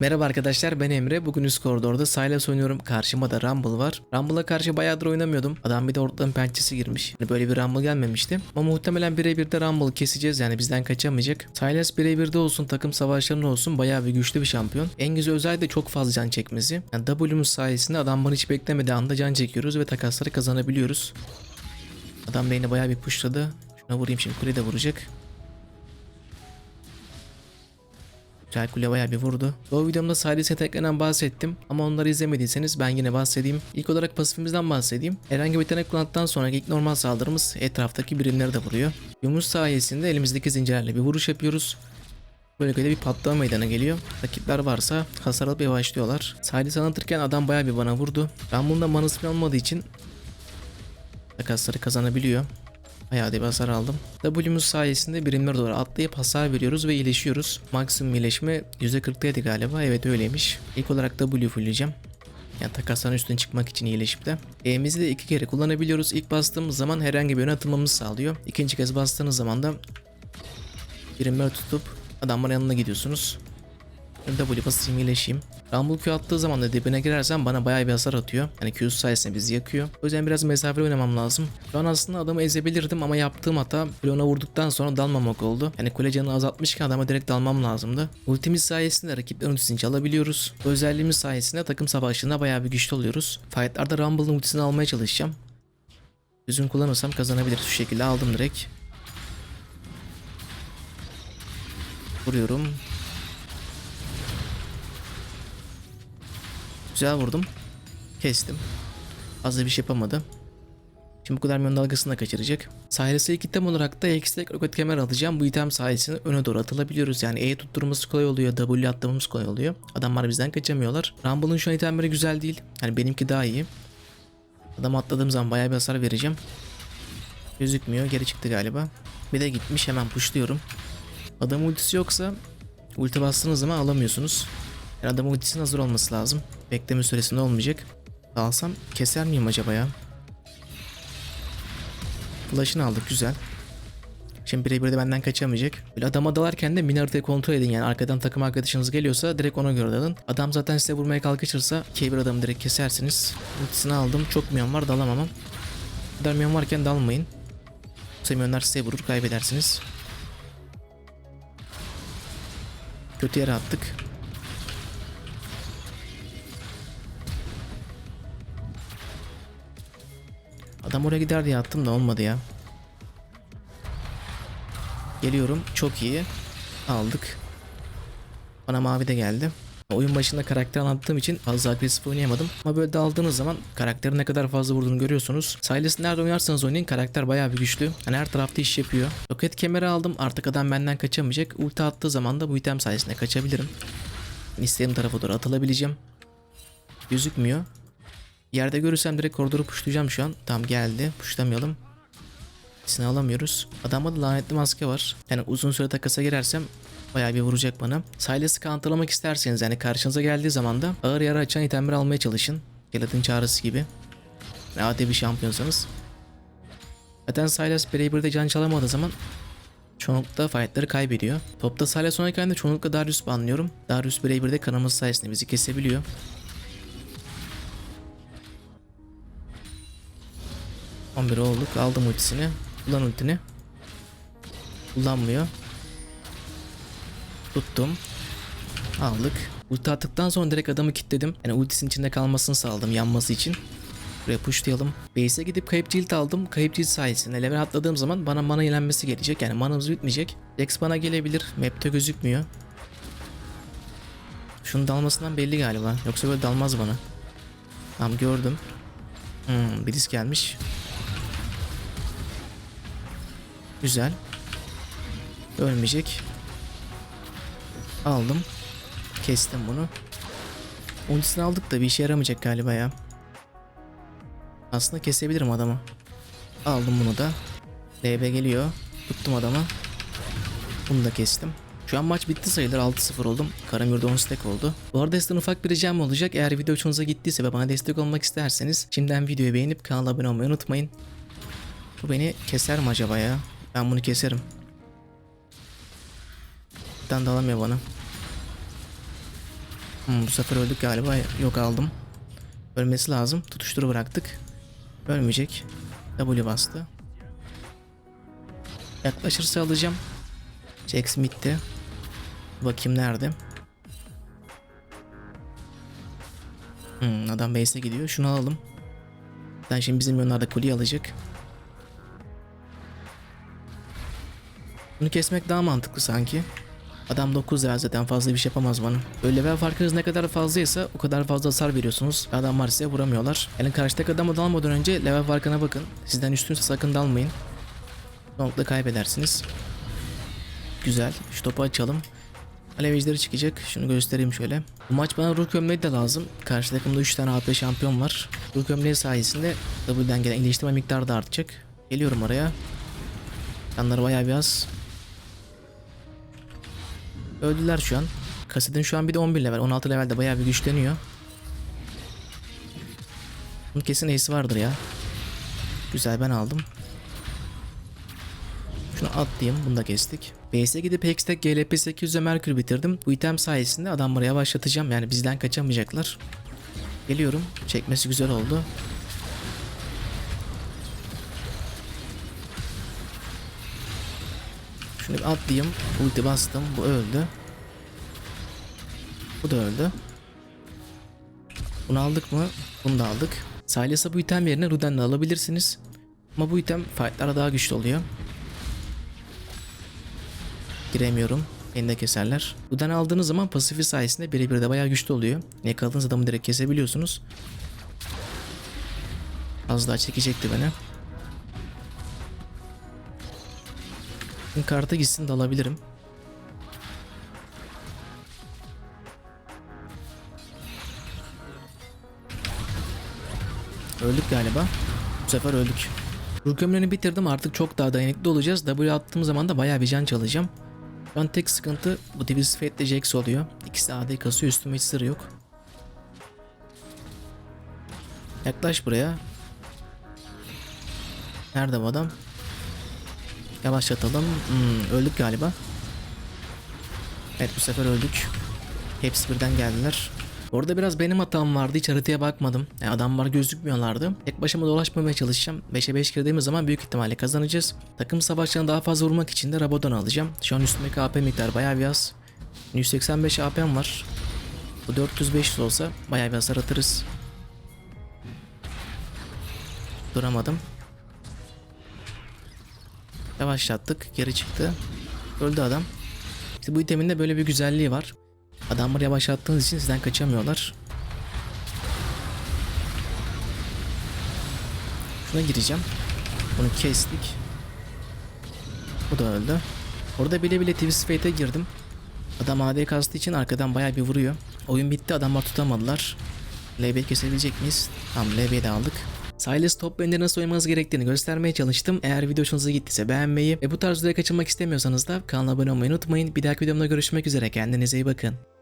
Merhaba arkadaşlar ben Emre. Bugün üst koridorda Sylas oynuyorum. Karşıma da Rumble var. Rumble'a karşı bayağıdır oynamıyordum. Adam bir de ortadan pençesi girmiş. Yani böyle bir Rumble gelmemişti. Ama muhtemelen birebir de Rumble'ı keseceğiz yani bizden kaçamayacak. Sylas birebir de olsun takım savaşlarında olsun bayağı bir güçlü bir şampiyon. En güzel özelliği de çok fazla can çekmesi. Yani W'muz sayesinde adam bana hiç beklemediği anda can çekiyoruz ve takasları kazanabiliyoruz. Adam beni bayağı bir pushladı. Şuna vurayım şimdi kule de vuracak. Güzel kule bayağı bir vurdu. Bu videomda sadece tekrardan bahsettim ama onları izlemediyseniz ben yine bahsedeyim. İlk olarak pasifimizden bahsedeyim. Herhangi bir yetenek kullandıktan sonra ilk normal saldırımız etraftaki birimleri de vuruyor. Yumruk sayesinde elimizdeki zincirlerle bir vuruş yapıyoruz. Böylelikle bir patlama meydana geliyor. Rakipler varsa hasar alıp yavaşlıyorlar. Sadece anlatırken adam bayağı bir bana vurdu. Ben bunda manası olmadığı için takasları kazanabiliyor. Bayağı bir hasar aldım. W'muz sayesinde birimlere doğru atlayıp hasar veriyoruz ve iyileşiyoruz. Maksimum iyileşme %40'taydı galiba. Evet öyleymiş. İlk olarak W fullleyeceğim. Yani takasların üstüne çıkmak için iyileşip de. E'mizi de iki kere kullanabiliyoruz. İlk bastığımız zaman herhangi bir yöne atılmamızı sağlıyor. İkinci kez bastığınız zaman da birimleri tutup adamların yanına gidiyorsunuz. W basayım iyileşeyim. Rumble Q attığı zaman da dibine girersem bana bayağı bir hasar atıyor. Yani Q sayesinde bizi yakıyor. O yüzden biraz mesafeli oynamam lazım. Şu an aslında adamı ezebilirdim ama yaptığım hata bloğuna vurduktan sonra dalmamak oldu. Yani kule canını azaltmışken adama direkt dalmam lazımdı. Ultimiz sayesinde rakiplerin ultisini çalabiliyoruz. Bu özelliğimiz sayesinde takım savaşlarında bayağı bir güçlü oluyoruz. Fightlarda Rumble'ın ultisini almaya çalışacağım. Düzgün kullanırsam kazanabiliriz. Şu şekilde aldım direkt. Vuruyorum. Güzel vurdum. Kestim. Fazla bir şey yapamadı. Şimdi bu kadar milyon dalgasını da kaçıracak. Sahilesi ilk item olarak da ekstra roket kemer alacağım. Bu item sayesinde öne doğru atılabiliyoruz. Yani E tutturması kolay oluyor. W atlamamız kolay oluyor. Adamlar bizden kaçamıyorlar. Rumble'ın şu an itemleri güzel değil. Yani benimki daha iyi. Adam atladığım zaman bayağı bir hasar vereceğim. Gözükmüyor. Geri çıktı galiba. Bir de gitmiş. Hemen pushluyorum. Adam ultisi yoksa ulti bastığınız zaman alamıyorsunuz. Yani adamın ultisinin hazır olması lazım. Bekleme süresinde olmayacak. Alsam keser miyim acaba ya? Flash'ını aldık güzel. Şimdi birebir de benden kaçamayacak. Böyle adama dalarken de mini haritayı kontrol edin yani arkadan takım arkadaşınız geliyorsa direkt ona göre dalın. Adam zaten size vurmaya kalkışırsa ikiye bir adamı direkt kesersiniz. Ultisini aldım çok milyon var dalamam. Bu kadar milyon varken dalmayın. Yoksa milyonlar size vurur kaybedersiniz. Kötü yere attık. Adam oraya gider diye attım da olmadı ya. Geliyorum. Çok iyi. Aldık. Bana mavi de geldi. Oyun başında karakter anlattığım için fazla agresif oynayamadım. Ama böyle daldığınız zaman karakterin ne kadar fazla vurduğunu görüyorsunuz. Silas nerede oynarsanız oynayın karakter bayağı bir güçlü. Hani her tarafta iş yapıyor. Roket kemeri aldım. Artık adam benden kaçamayacak. Ulti attığı zaman da bu item sayesinde kaçabilirim. İstediğim tarafa doğru atılabileceğim. Gözükmüyor. Yerde görürsem direkt koridoru puşlayacağım şu an. Tam geldi. Puşlamayalım. İkisini alamıyoruz. Adamda da lanetli maske var. Yani uzun süre takasa girersem bayağı bir vuracak bana. Silas'ı counterlamak isterseniz yani karşınıza geldiği zaman da ağır yara açan itemleri almaya çalışın. Gelat'ın çağrısı gibi. Adi bir şampiyonsanız. Zaten Silas birebir can çalamadığı zaman çoğunlukla fightları kaybediyor. Topta Silas oynarken de çoğunlukla Darius banlıyorum. Darius birebir de kanamız sayesinde bizi kesebiliyor. 11 olduk. Aldım ultisini. Kullan ultini. Kullanmıyor. Tuttum. Aldık. Ulti attıktan sonra direkt adamı kilitledim. Yani ultisinin içinde kalmasını sağladım yanması için. Buraya pushlayalım. Base'e gidip kayıp cilt aldım. Kayıp cilt sayesinde level atladığım zaman bana mana yenilmesi gelecek. Yani manamız bitmeyecek. Dex bana gelebilir. Map'te gözükmüyor. Şunun dalmasından belli galiba. Yoksa böyle dalmaz bana. Tamam gördüm. Hmm, risk gelmiş. Güzel. Ölmeyecek. Aldım. Kestim bunu. Ultisini aldık da bir işe yaramayacak galiba ya. Aslında kesebilirim adamı. Aldım bunu da. DB geliyor. Tuttum adamı. Bunu da kestim. Şu an maç bitti sayılır 6-0 oldum. Karamür'de 10 stack oldu. Bu arada sizden ufak bir ricam olacak. Eğer video hoşunuza gittiyse ve bana destek olmak isterseniz şimdiden videoyu beğenip kanala abone olmayı unutmayın. Bu beni keser mi acaba ya? Ben bunu keserim. Bir tane de alamıyor bana. Hmm, bu sefer öldük galiba. Yok aldım. Ölmesi lazım. Tutuşturu bıraktık. Ölmeyecek. W bastı. Yaklaşırsa alacağım. Jack Smith'ti. Bakayım nerede. Hmm, adam base'e gidiyor. Şunu alalım. Ben şimdi bizim yönlerde kuleyi alacak. Bunu kesmek daha mantıklı sanki. Adam 9 level zaten fazla bir şey yapamaz bana. Böyle level farkınız ne kadar fazlaysa o kadar fazla hasar veriyorsunuz. Adamlar size vuramıyorlar. Yani karşıdaki adamı dalmadan önce level farkına bakın. Sizden üstünse sakın dalmayın. Nokta kaybedersiniz. Güzel. Şu topu açalım. Alev çıkacak. Şunu göstereyim şöyle. Bu maç bana ruh gömleği de lazım. Karşı takımda 3 tane AP şampiyon var. Ruh gömleği sayesinde W'den gelen iyileştirme miktarı da artacak. Geliyorum oraya. Canları bayağı bir az. Öldüler şu an. Kasidin şu an bir de 11 level. 16 levelde bayağı bir güçleniyor. Bunun kesin ace'i vardır ya. Güzel ben aldım. Şunu atlayayım. Bunu da kestik. Base'e gidip Hextech GLP 800'e Merkür bitirdim. Bu item sayesinde adamları yavaşlatacağım. Yani bizden kaçamayacaklar. Geliyorum. Çekmesi güzel oldu. Şunu bir atlayayım. Ulti bastım. Bu öldü. Bu da öldü. Bunu aldık mı? Bunu da aldık. Silas'a bu item yerine Ruden'le alabilirsiniz. Ama bu item fightlara daha güçlü oluyor. Giremiyorum. Beni de keserler. Ruden aldığınız zaman pasifi sayesinde birebir de bayağı güçlü oluyor. Yakaladığınız adamı direkt kesebiliyorsunuz. Az daha çekecekti beni. Şimdi karta gitsin de alabilirim. Öldük galiba. Bu sefer öldük. Ruh gömleğini bitirdim artık çok daha dayanıklı olacağız. W attığım zaman da bayağı bir can çalacağım. Şu an tek sıkıntı bu Twisted Fate'le Jax oluyor. İkisi AD kasıyor üstüme hiç sır yok. Yaklaş buraya. Nerede bu adam? Yavaşlatalım. Hmm, öldük galiba. Evet bu sefer öldük. Hepsi birden geldiler. Orada biraz benim hatam vardı. Hiç haritaya bakmadım. Yani adamlar gözükmüyorlardı. Tek başıma dolaşmamaya çalışacağım. 5'e 5 girdiğimiz zaman büyük ihtimalle kazanacağız. Takım savaşlarını daha fazla vurmak için de Rabadon alacağım. Şu an üstümdeki AP miktarı bayağı bir az. 185 AP'm var. Bu 400-500 olsa bayağı bir hasar atarız. Duramadım. Yavaşlattık. Geri çıktı. Öldü adam. İşte bu itemin de böyle bir güzelliği var. Adamları yavaşlattığınız için sizden kaçamıyorlar. Şuna gireceğim. Bunu kestik. Bu da öldü. Orada bile bile Twist Fate'e girdim. Adam AD kastığı için arkadan bayağı bir vuruyor. Oyun bitti adamlar tutamadılar. LB kesebilecek miyiz? Tamam LB'yi de aldık. Silas top lane'de nasıl oynamanız gerektiğini göstermeye çalıştım. Eğer video hoşunuza gittiyse beğenmeyi ve bu tarz videoya kaçırmak istemiyorsanız da kanala abone olmayı unutmayın. Bir dahaki videomda görüşmek üzere. Kendinize iyi bakın.